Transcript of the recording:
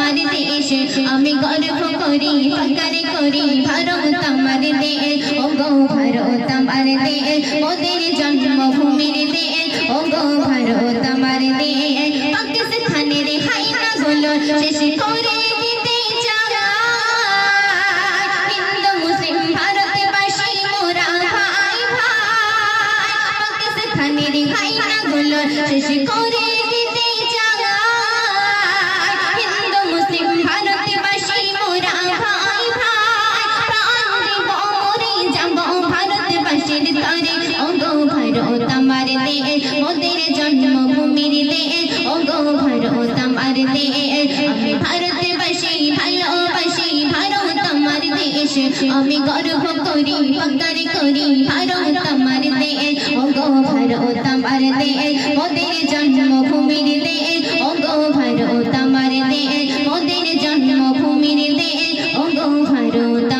করি ফকর করি, ভারত আমার দেশ ও গো ভারত আমার দেশ, মোদের জন্মভূমির দেশ ও গো ভারত আমার দেশ। পাকিস্তানের হাইনা গুলো শেষ করে দিতে চায় রাষ্ট্রের তরে ও গো ভারত আমার দেহে মোদের জন্মভূমির দেহে ও গো ভারত আমার দেহে আমি ভারতে বাসি ভারত আমার দেশ আমি গর্ব করি ফকর করি, ভারত আমার দেহে ও গো ভারত আমার দেহে মোদের জন্মভূমির দেহে ও গো ভারত আমার দেহে মোদের জন্মভূমির দেহে ও গো ভারত